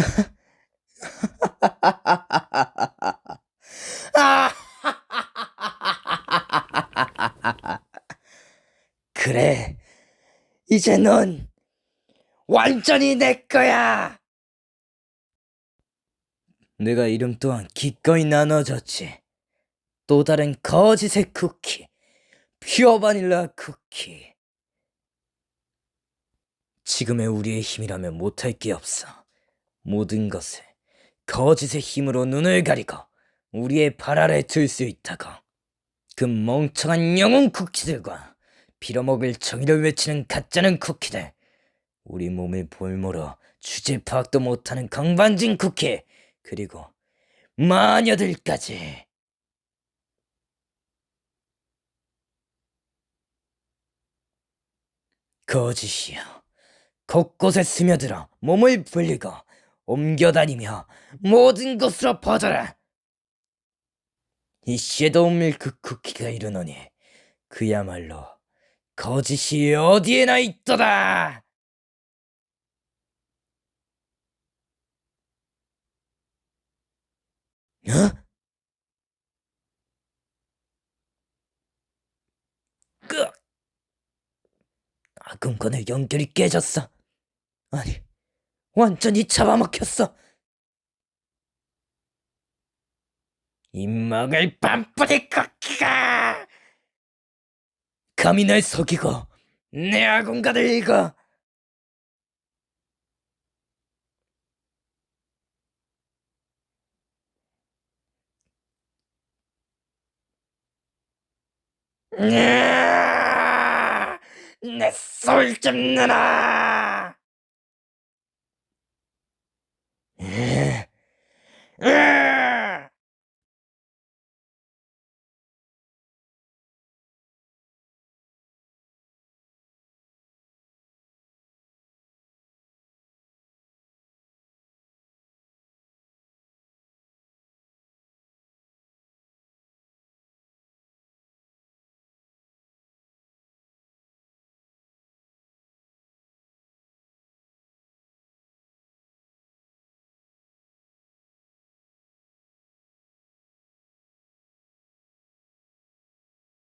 그래, 이제 넌 완전히 내 거야. 내가 이름 또한 기꺼이 나눠줬지. 또 다른 거짓의 쿠키, 퓨어 바닐라 쿠키. 지금의 우리의 힘이라면 못할 게 없어. 모든 것을 거짓의 힘으로 눈을 가리고 우리의 발 아래 둘수 있다고. 그 멍청한 영웅 쿠키들과 빌어먹을 정의를 외치는 가짜는 쿠키들. 우리 몸을 볼모로 주제 파악도 못하는 건반진 쿠키. 그리고 마녀들까지. 거짓이여. 곳곳에 스며들어 몸을 불리고 옮겨다니며 모든 곳으로 퍼져라. 이 섀도우 밀크 쿠키가 이르노니 그야말로 거짓이 어디에나 있도다. 어? 끄! 아금건의 연결이 깨졌어. 아니, 완전히 잡아먹혔어. 입먹을 빰뿌리 쿠키가! 감히 날 속이고 내 아군가를 읽어. 내솔 좀 내놔!